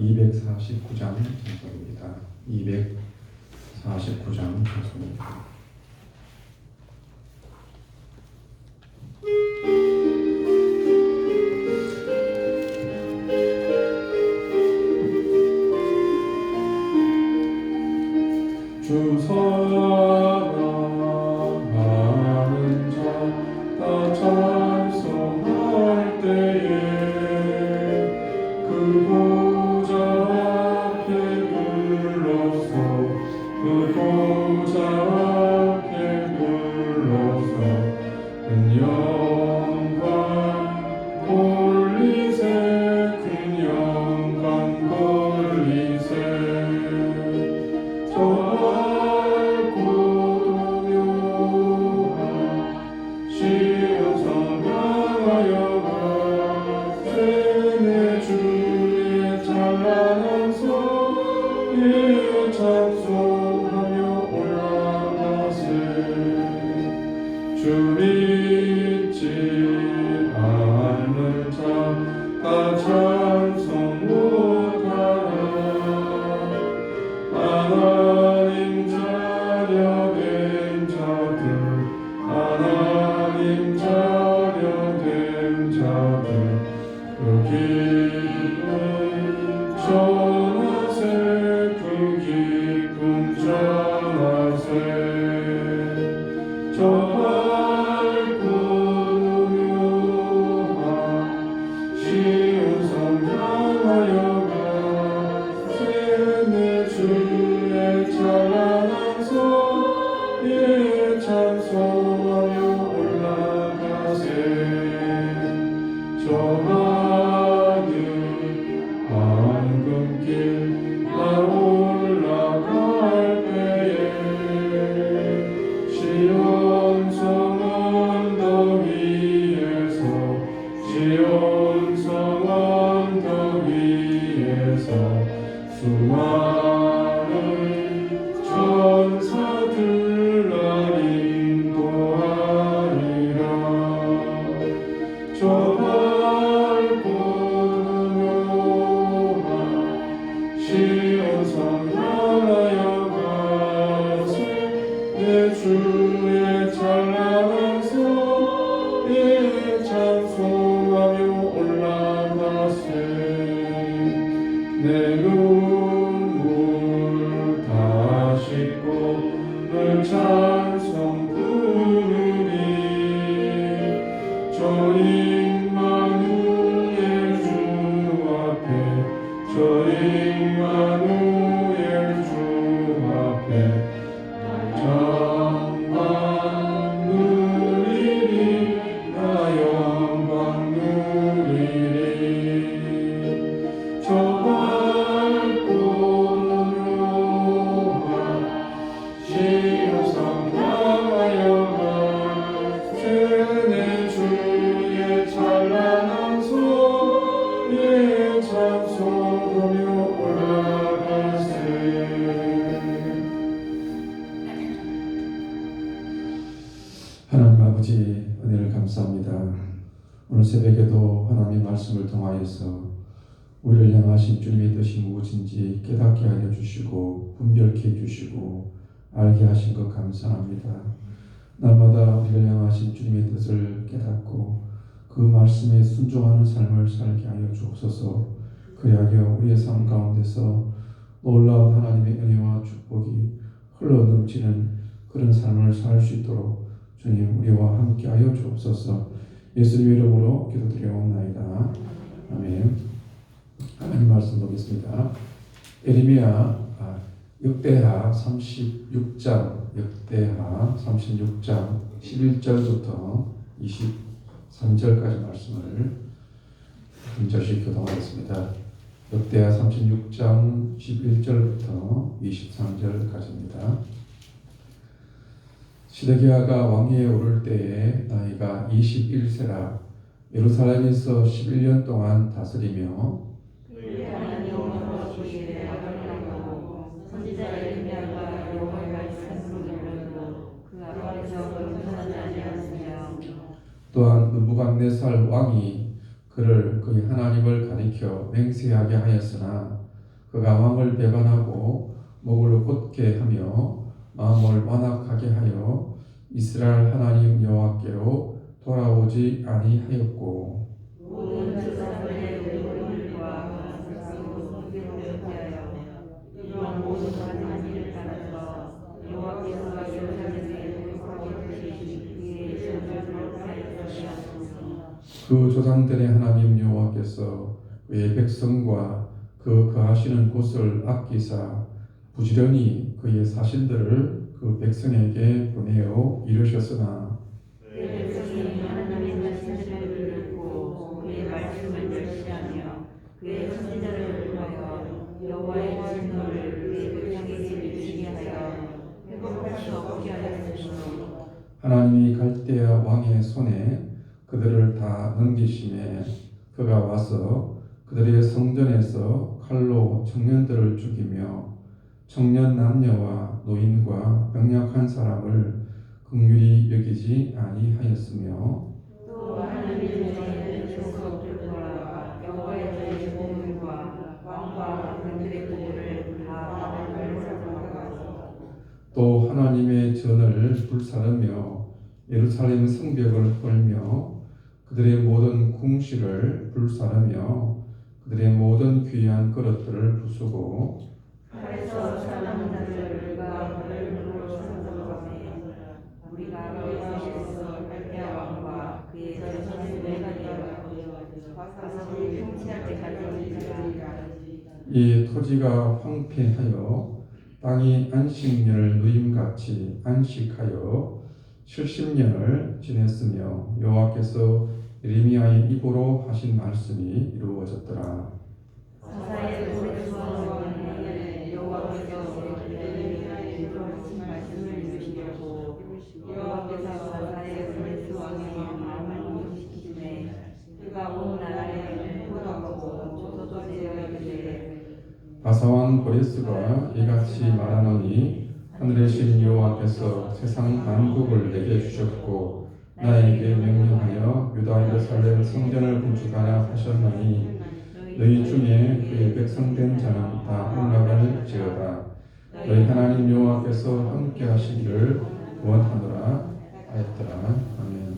249장 찬송입니다. 249장 찬송입니다. 주 저임 하나님 아버지 은혜를 감사합니다. 오늘 새벽에도 하나님의 말씀을 통하여서 우리를 향하신 주님의 뜻이 무엇인지 깨닫게 하여 주시고 분별케 해주시고 알게 하신 것 감사합니다. 날마다 우리를 향하신 주님의 뜻을 깨닫고 그 말씀에 순종하는 삶을 살게 하여 주옵소서. 그리하여 우리의 삶 가운데서 놀라운 하나님의 은혜와 축복이 흘러 넘치는 그런 삶을 살 수 있도록 주님 우리와 함께하여 주옵소서. 예수님 이름으로 기도드려옵나이다. 아멘. 하나님 말씀 보겠습니다. 에레미야 아, 역대하 36장 역대하 36장 11절부터 23절까지 말씀을 분절시 교동하겠습니다. 역대하 36장 11절부터 23절까지입니다. 시드기야가 왕위에 오를 때에 나이가 21세라 예루살렘에서 11년 동안 다스리며 또한 느부갓네살 왕이 그를 그의 하나님을 가리켜 맹세하게 하였으나 그가 왕을 배반하고 목을 곧게 하며 마음을 완악하게 하여 이스라엘 하나님 여호와께로 돌아오지 아니하였고 그그 조상들의 하나님 여호와께서 그의 백성과 그 거하시는 곳을 아끼사 부지런히 그의 사신들을 그 백성에게 보내어 이르셨으나 그 백성이 하나님의 말씀을 듣고 그의 말씀을 멸시하며 그의 선지자를 위하여 여호와의 진노를 그의 백성에게 미치게 하여 회복할 수 없게 하였으니 하나님이 갈대아 왕의 손에 그들을 다 넘기심에 그가 와서 그들의 성전에서 칼로 청년들을 죽이며 청년 남녀와 노인과 병약한 사람을 긍휼히 여기지 아니하였으며 또 하나님의 또 하나님의 전을 불사르며 예루살렘 성벽을 헐며 그들의 모든 궁실을 불사르며 그들의 모든 귀한 그릇들을 부수고 칼에서 사람들과 바벨론으로 상속하며 우리가 그에서 갈대아 왕과 그의 전선의 메가디아가 화사성을 통치할 때까지 이 토지가 황폐하여 땅이 안식년을 누임같이 안식하여 70년을 지냈으며 여호와께서 예레미야의 입으로 하신 말씀이 이루어졌더라. 사사의 오래 수원에 바사왕 고레스가 이같이 말하노니 하늘의 신 여호와께서 세상 만국을 내게 주셨고 나에게 명령하여 유다 예루살렘 성전을 건축하라 하셨나니 너희 중에 그의 백성된 자는 다 올라갈 지어다. 너희 하나님 여호와께서 함께 하시기를 원하노라 하였더라. 아멘.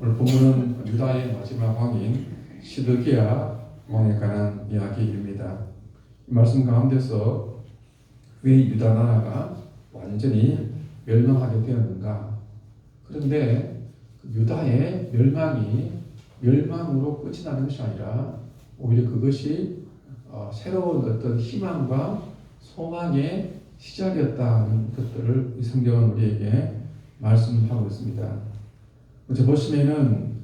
오늘 본문은 유다의 마지막 왕인 시드기야 왕에 관한 이야기입니다. 이 말씀 가운데서 왜 유다 나라가 완전히 멸망하게 되었는가? 그런데 그 유다의 멸망이 멸망으로 끝이 나는 것이 아니라 오히려 그것이 어, 새로운 어떤 희망과 소망의 시작이었다는 것들을 이 성경은 우리에게 말씀하고 있습니다. 먼저 보시면은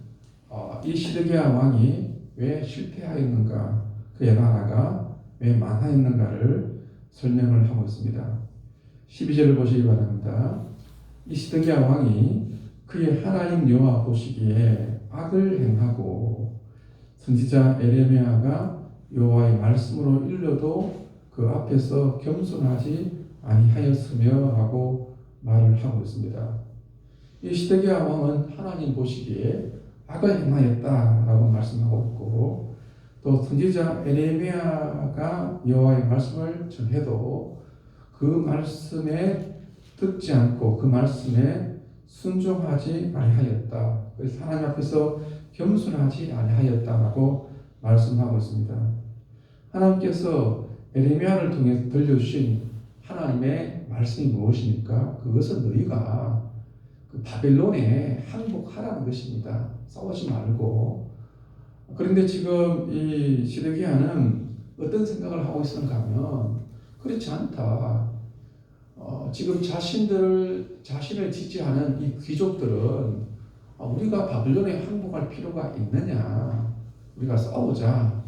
어, 이 시드기야 왕이 왜 실패하였는가, 그의 나라가 왜 망하였는가를 설명을 하고 있습니다. 12절을 보시기 바랍니다. 이 시드기야 왕이 그의 하나님 여호와 보시기에 악을 행하고 선지자 에레미야가 여호와의 말씀으로 일러도 그 앞에서 겸손하지 아니하였으며 하고 말을 하고 있습니다. 이 시드기야 왕은 하나님 보시기에 악을 행하였다라고 말씀하고 있고 또 선지자 에레미야가 여호와의 말씀을 전해도 그 말씀에 듣지 않고 그 말씀에 순종하지 아니하였다. 그래서 하나님 앞에서 겸손하지 아니하였다라고 말씀하고 있습니다. 하나님께서 에레미야를 통해 들려주신 하나님의 말씀이 무엇입니까? 그것은 너희가 그 바벨론에 항복하라는 것입니다. 싸우지 말고. 그런데 지금 이 시드기야는 어떤 생각을 하고 있었는가 하면 그렇지 않다. 어, 지금 자신들 자신을 지지하는 이 귀족들은 아, 우리가 바벨론에 항복할 필요가 있느냐? 우리가 싸우자.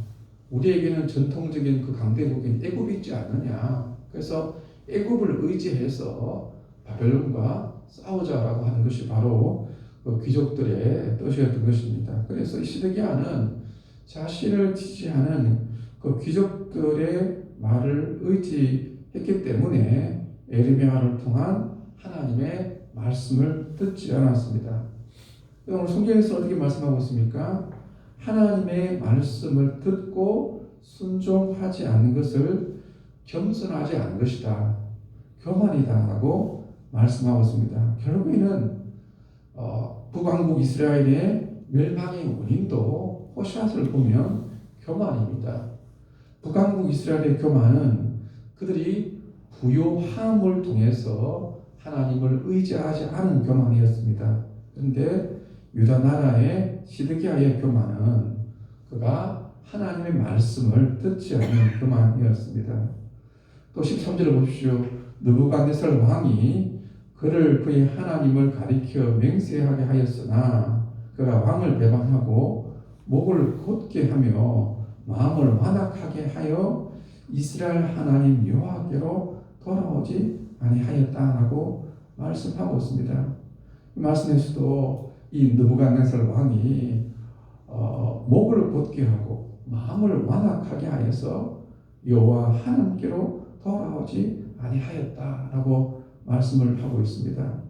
우리에게는 전통적인 그 강대국인 애굽이 있지 않느냐? 그래서 애굽을 의지해서 바벨론과 싸우자라고 하는 것이 바로 그 귀족들의 뜻이었던 것입니다. 그래서 이 시드기야는 자신을 지지하는 그 귀족들의 말을 의지했기 때문에 에르미야를 통한 하나님의 말씀을 듣지 않았습니다. 오늘 성경에서 어떻게 말씀하고 있습니까? 하나님의 말씀을 듣고 순종하지 않는 것을 겸손하지 않은 것이다. 교만이다 라고 말씀하고 있습니다. 결국에는 어, 북왕국 이스라엘의 멸망의 원인도 호시아스를 보면 교만입니다. 북왕국 이스라엘의 교만은 그들이 부요함을 통해서 하나님을 의지하지 않은 교만이었습니다. 그런데 유다 나라의 시드기야의 교만은 그가 하나님의 말씀을 듣지 않는 교만이었습니다. 또 13절을 보십시오. 느부갓네살 왕이 그를 그의 하나님을 가리켜 맹세하게 하였으나 그가 왕을 배반하고 목을 곧게 하며 마음을 완악하게 하여 이스라엘 하나님 여호와께로 돌아오지 아니하였다라고 말씀하고 있습니다. 이 말씀에서도 이 느부갓네살 왕이 어, 목을 곧게 하고 마음을 완악하게 하여서 여호와 하나님께로 돌아오지 아니하였다라고 말씀을 하고 있습니다.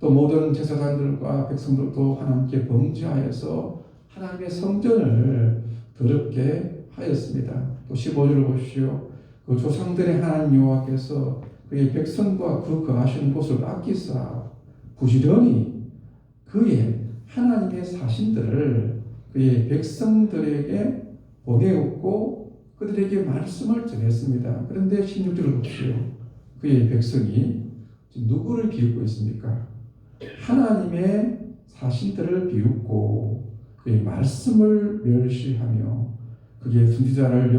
또 모든 제사장들과 백성들도 하나님께 범죄하여서 하나님의 성전을 더럽게 하였습니다. 또 15절을 보십시오. 그 조상들의 하나님 여호와께서 그의 백성과 그 거하시는 곳을 아끼사 부지런히 그의 하나님의 사신들을 그의 백성들에게 보내었고 그들에게 말씀을 전했습니다. 그런데 16절을 보십시오. 그의 백성이 누구를 비웃고 있습니까? 하나님의 사신들을 비웃고 그의 말씀을 멸시하며 그의 선지자를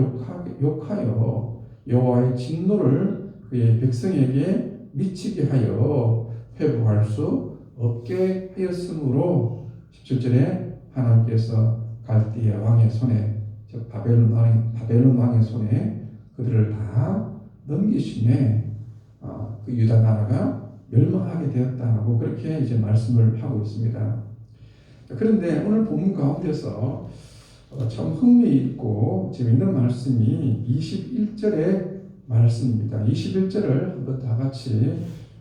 욕하여 여호와의 진노를 그의 백성에게 미치게 하여 회복할 수 없게 하였으므로 17절에 하나님께서 갈대아 왕의 손에 즉 바벨론 왕의, 바벨론 왕의 손에 그들을 다 넘기심에 어, 그 유다 나라가 멸망하게 되었다고 그렇게 이제 말씀을 하고 있습니다. 그런데 오늘 본문 가운데서 어, 참 흥미있고 재미있는 말씀이 21절의 말씀입니다. 21절을 한번 다 같이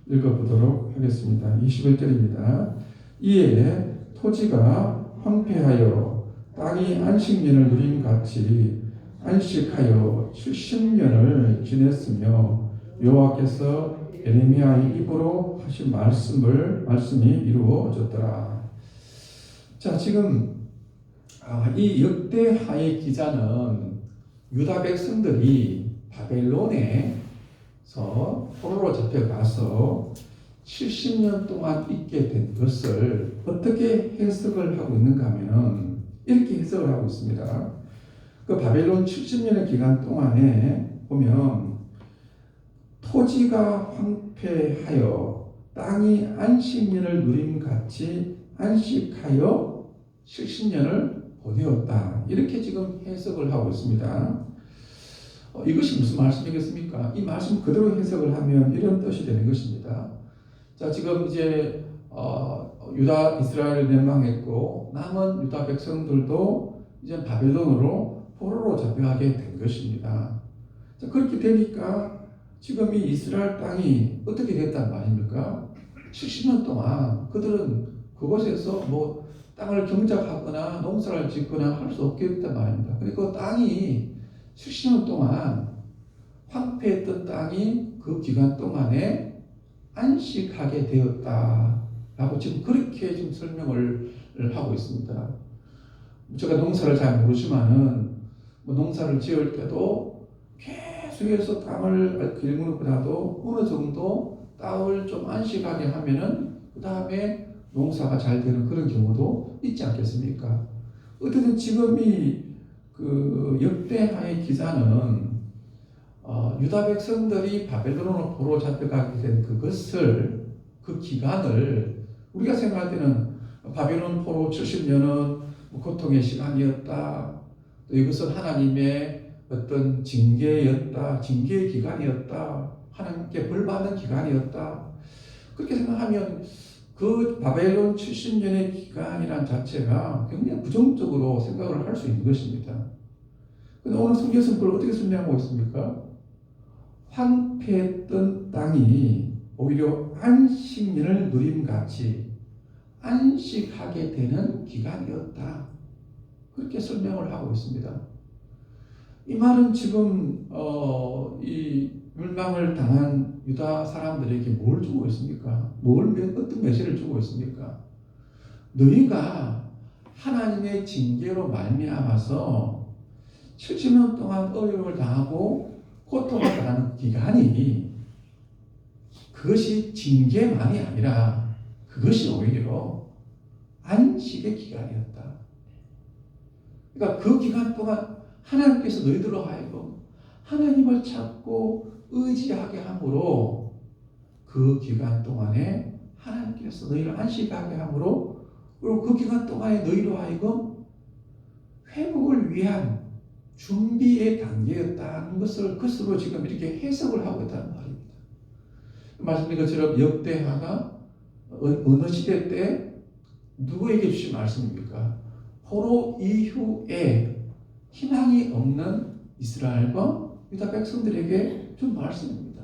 읽어보도록 하겠습니다. 21절입니다. 이에 토지가 황폐하여 땅이 안식년을 누림 같이 안식하여 70년을 지냈으며 여호와께서 에레미야의 입으로 하신 말씀을 말씀이 이루어졌더라. 자 지금 아, 이 역대하의 기자는 유다 백성들이 바벨론에 서 포로로 잡혀가서 70년 동안 있게 된 것을 어떻게 해석을 하고 있는가 하면 이렇게 해석을 하고 있습니다. 그 바벨론 70년의 기간 동안에 보면 토지가 황폐하여 땅이 안식년을 누림 같이 안식하여 70년을 보내었다. 이렇게 지금 해석을 하고 있습니다. 어, 이것이 무슨 말씀이겠습니까? 이 말씀 그대로 해석을 하면 이런 뜻이 되는 것입니다. 자, 지금 이제 어, 유다 이스라엘 멸망했고 남은 유다 백성들도 이제 바벨론으로 포로로 잡혀가게 된 것입니다. 자, 그렇게 되니까 지금 이 이스라엘 땅이 어떻게 됐단 말입니까? 70년 동안 그들은 그곳에서 뭐 땅을 경작하거나 농사를 짓거나 할 수 없게 됐단 말입니다. 그리고 그 땅이 70년 동안 황폐했던 땅이 그 기간 동안에 안식하게 되었다 라고 지금 그렇게 지금 설명을 하고 있습니다. 제가 농사를 잘 모르지만은 뭐 농사를 지을 때도 계속해서 땅을 길무는 보다도 어느 정도 땅을 좀 안식하게 하면은 그 다음에 농사가 잘 되는 그런 경우도 있지 않겠습니까? 어쨌든 지금 이 그 역대하의 기자는 어, 유다 백성들이 바벨론으로 포로 잡혀가게 된 그것을 그 기간을 우리가 생각할 때는 바벨론 포로 70년은 고통의 시간이었다. 또 이것은 하나님의 어떤 징계였다. 징계의 기간이었다. 하나님께 벌받는 기간이었다. 그렇게 생각하면 그 바벨론 70년의 기간이란 자체가 굉장히 부정적으로 생각을 할 수 있는 것입니다. 근데 오늘 성경에서 그걸 어떻게 설명하고 있습니까? 황폐했던 땅이 오히려 안식년을 누림같이 안식하게 되는 기간이었다. 그렇게 설명을 하고 있습니다. 이 말은 지금 어, 이 멸망을 당한 유다 사람들에게 뭘 주고 있습니까? 뭘 몇- 어떤 메시지를 주고 있습니까? 너희가 하나님의 징계로 말미암아서 70년 동안 어려움을 당하고 고통을 당하는 기간이 그것이 징계만이 아니라 그것이 오히려 안식의 기간이었다. 그러니까 그 기간 동안 하나님께서 너희들로 하여금 하나님을 찾고 의지하게 함으로 그 기간 동안에 하나님께서 너희를 안식하게 함으로 그리고 그 기간 동안에 너희로 하여금 회복을 위한 준비의 단계였다는 것을 그것으로 지금 이렇게 해석을 하고 있다는 말입니다. 말씀드린 것처럼 역대하가 어- 어느 시대 때 누구에게 주신 말씀입니까? 포로 이후에 희망이 없는 이스라엘과 유다 백성들에게 준 말씀입니다.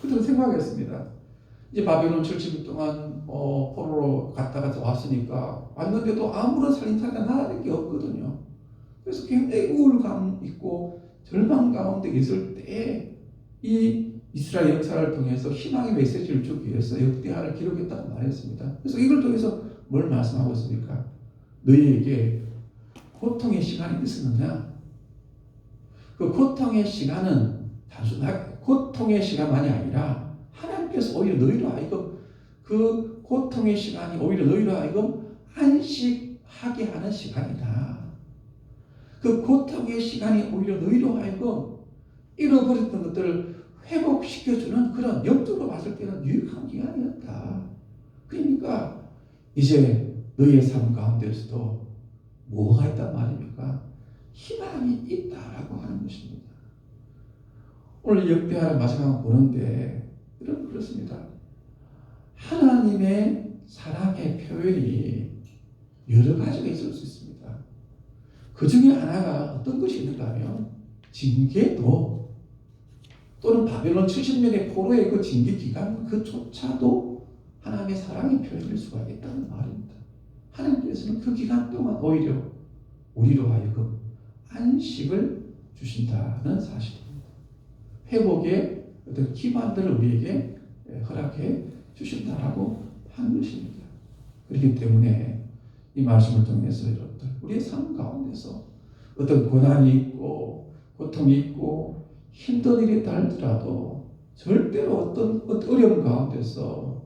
그때 생각했습니다. 이제 바벨론 70년 동안 어, 포로로 갔다가 왔으니까 왔는데도 아무런 살인사가 나는 게 없거든요. 그래서 굉장히 우울감 있고 절망 가운데 있을 때 이 이스라엘 역사를 통해서 희망의 메시지를 주기 위해서 역대하를 기록했다고 말했습니다. 그래서 이걸 통해서 뭘 말씀하고 있습니까? 너희에게 고통의 시간이 있었느냐? 그 고통의 시간은 단순하게 고통의 시간만이 아니라 하나님께서 오히려 너희로 하여금 그 고통의 시간이 오히려 너희로 하여금 안식하게 하는 시간이다. 그 고통의 시간이 오히려 너희로 하여금 잃어버렸던 것들을 회복시켜주는 그런 영적으로 봤을 때는 유익한 기간이었다. 그러니까 이제 너희의 삶 가운데서도 뭐가 있단 말입니까? 희망이 있다라고 하는 것입니다. 오늘 역대하는 마지막 보는데 여러분 그렇습니다. 하나님의 사랑의 표현이 여러 가지가 있을 수 있습니다. 그 중에 하나가 어떤 것이 있는가 하면 징계도 또는 바벨론 70년의 포로의 그 징계 기간 그조차도 하나님의 사랑의 표현일 수가 있다는 말입니다. 하나님께서는 그 기간 동안 오히려 우리로 하여금 안식을 주신다는 사실입니다. 회복의 어떤 기반들을 우리에게 허락해 주신다라고 하는 것입니다. 그렇기 때문에 이 말씀을 통해서 여러분들 우리의 삶 가운데서 어떤 고난이 있고 고통이 있고 힘든 일이 달더라도 절대로 어떤 어떤 어려움 가운데서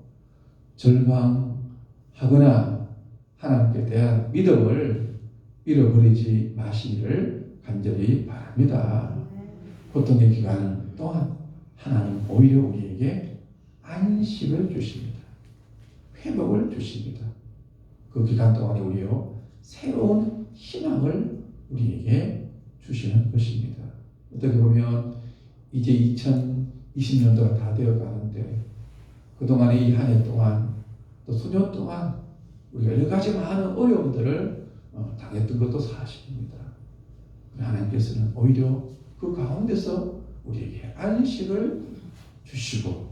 절망하거나 하나님께 대한 믿음을 잃어버리지 마시기를 간절히 바랍니다. 고통의 기간 동안 하나님 오히려 우리에게 안식을 주십니다. 회복을 주십니다. 그 기간 동안에 우리요 새로운 희망을 우리에게 주시는 것입니다. 어떻게 보면 이제 2020년도가 다 되어 가는데 그동안의 이 한 해 동안 또 수년 동안 우리가 여러 가지 많은 어려움들을 어, 당했던 것도 사실입니다. 하나님께서는 오히려 그 가운데서 우리에게 안식을 주시고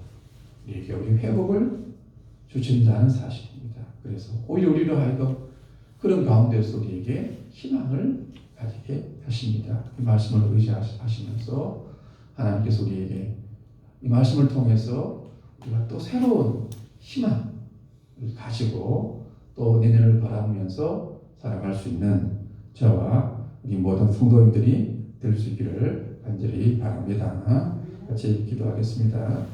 우리에게 우리 회복을 주신다는 사실입니다. 그래서 오히려 우리로 하여금 그런 가운데서 우리에게 희망을 가지게 하십니다. 이 말씀을 의지하시면서 하나님께서 우리에게 이 말씀을 통해서 우리가 또 새로운 희망을 가지고 또 내년을 바라보면서 살아갈 수 있는 저와 우리 모든 성도님들이 될 수 있기를 간절히 바랍니다. 같이 기도하겠습니다.